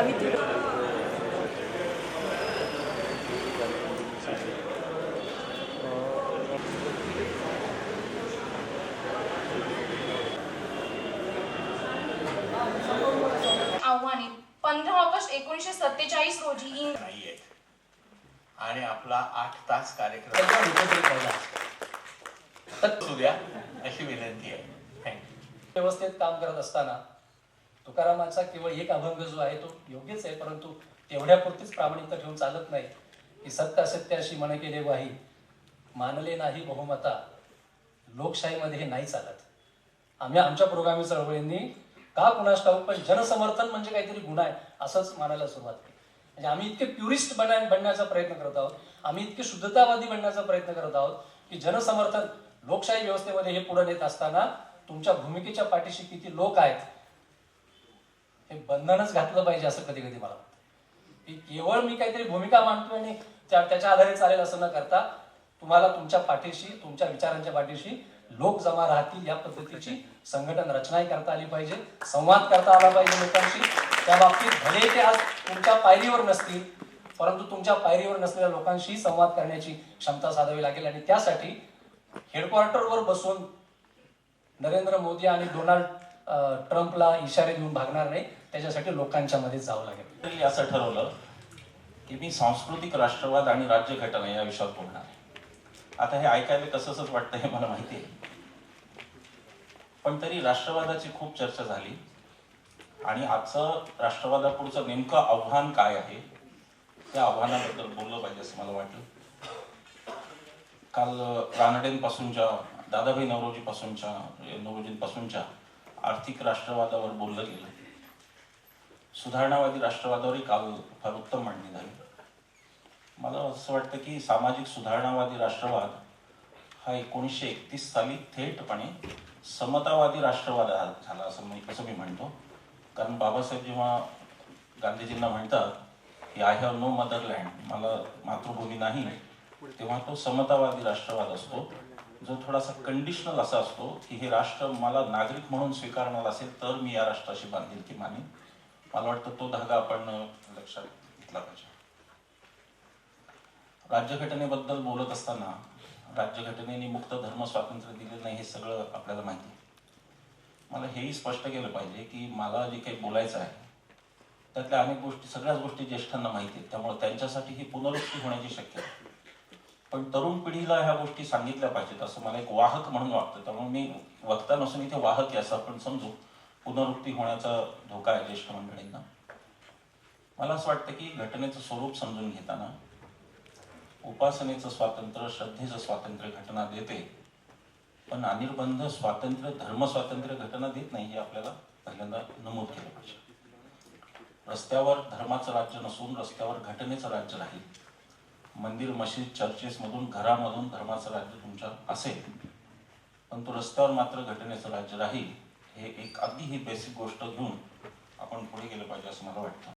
सावित्री आव्हाने. पंधरा ऑगस्ट एकोणीशे सत्तेचाळीस रोजी नाहीये. आणि आपला आठ तास कार्यक्रम उद्या अशी विनंती आहे. व्यवस्थित काम करत असताना तुकारामाचा केवळ एक अभंग जो आहे तो योग्यच आहे परंतु तेवढ्यापुरतीच प्रामाणिकता ठेवून चालत नाही. की सत्य असत्य अशी म्हण केले वाही मानले नाही बहुमता लोकशाहीमध्ये हे नाही चालत. आम्ही आमच्या पुरोगामी चळवळींनी का कुणास ठाऊक पण जनसमर्थन म्हणजे काहीतरी गुन्हा आहे असंच मानायला सुरुवात केली. म्हणजे आम्ही इतके प्युरिस्ट बना बनण्याचा प्रयत्न करत आहोत आम्ही इतके शुद्धतावादी बनण्याचा प्रयत्न करत आहोत की जनसमर्थन लोकशाही व्यवस्थेमध्ये हे पुढे नेत असताना तुमच्या भूमिकेच्या पाठीशी किती लोक आहेत हे बंधनच घातलं पाहिजे असं कधी कधी मला वाटतं. केवळ मी काहीतरी भूमिका मांडतोय आणि त्या त्याच्या आधारे चालेल असं न करता तुम्हाला तुमच्या पाठीशी तुमच्या विचारांच्या पाठीशी लोक जमा राहतील या पद्धतीची संघटन रचनाही करता आली पाहिजे संवाद करता आला पाहिजे लोकांशी. त्या बाबतीत भले ते आज तुमच्या पायरीवर नसतील परंतु तुमच्या पायरीवर नसलेल्या लोकांशी संवाद करण्याची क्षमता साधावी लागेल आणि त्यासाठी हेडक्वार्टरवर बसून नरेंद्र मोदी आणि डोनाल्ड ट्रम्पला इशारे देऊन भागणार नाही. त्याच्यासाठी लोकांच्या मध्ये जावं लागेल. तरी असं ठरवलं की मी सांस्कृतिक राष्ट्रवाद आणि राज्यघटना या विषयावर बोलणार. आहे आता हे ऐकायला कसंच वाटतं हे मला माहिती आहे. पण तरी राष्ट्रवादाची खूप चर्चा झाली. आणि आजचं राष्ट्रवादापुढचं नेमकं आव्हान काय आहे त्या आव्हानाबद्दल बोललं पाहिजे असं मला वाटलं. काल रानडेंपासूनच्या दादाभाई नवरोजीपासूनच्या नवरोजींपासूनच्या आर्थिक राष्ट्रवादावर बोललं गेलं. सुधारणावादी राष्ट्रवादावरही काल फार उत्तम मांडणी झाली. मला असं वाटतं की सामाजिक सुधारणावादी राष्ट्रवाद हा एकोणीसशे एकतीस साली थेटपणे समतावादी राष्ट्रवाद झाला असं मी असं मी म्हणतो. कारण बाबासाहेब जेव्हा गांधीजींना म्हणतात की आय हॅव नो मदरलँड मला मातृभूमी नाही तेव्हा तो समतावादी राष्ट्रवाद असतो. जो थोडासा कंडिशनल असा असतो की हे राष्ट्र मला नागरिक म्हणून स्वीकारणार असेल तर मी या राष्ट्राशी बांधील की मानेन. मला वाटतं तो धागा आपण लक्षात घेतला पाहिजे. राज्यघटनेबद्दल बोलत असताना राज्यघटनेने मुक्त धर्म स्वातंत्र्य दिले नाही हे सगळं आपल्याला माहिती मला हेही स्पष्ट केलं पाहिजे की मला जे काही बोलायचं आहे त्यातल्या अनेक गोष्टी सगळ्याच गोष्टी ज्येष्ठांना माहिती आहेत. त्यामुळे त्यांच्यासाठी ही पुनरुक्ती होण्याची शक्यता आहे. पण तरुण पिढीला ह्या गोष्टी सांगितल्या पाहिजेत असं मला एक वाहक म्हणून वाटतं. त्यामुळे मी वक्ता नसून इथे वाहक आहे असं आपण समजू. पुनरुक्ती होण्याचा धोका आहे ज्येष्ठ मंडळींना. मला असं वाटतं की घटनेचं स्वरूप समजून घेताना उपासनेचं स्वातंत्र्य श्रद्धेचं स्वातंत्र्य घटना देते. पण अनिर्बंध स्वातंत्र्य धर्म स्वातंत्र्य घटना देत नाही हे आपल्याला पहिल्यांदा नमूद केलं पाहिजे. रस्त्यावर धर्माचं राज्य नसून रस्त्यावर घटनेचं राज्य राहील. मंदिर मशीद चर्चेसमधून घरामधून धर्माचं राज्य तुमच्या असेल पण तो रस्त्यावर मात्र घटनेचं राज्य राहील हे एक अगदी ही बेसिक गोष्ट घेऊन आपण पुढे गेलं पाहिजे असं मला वाटतं.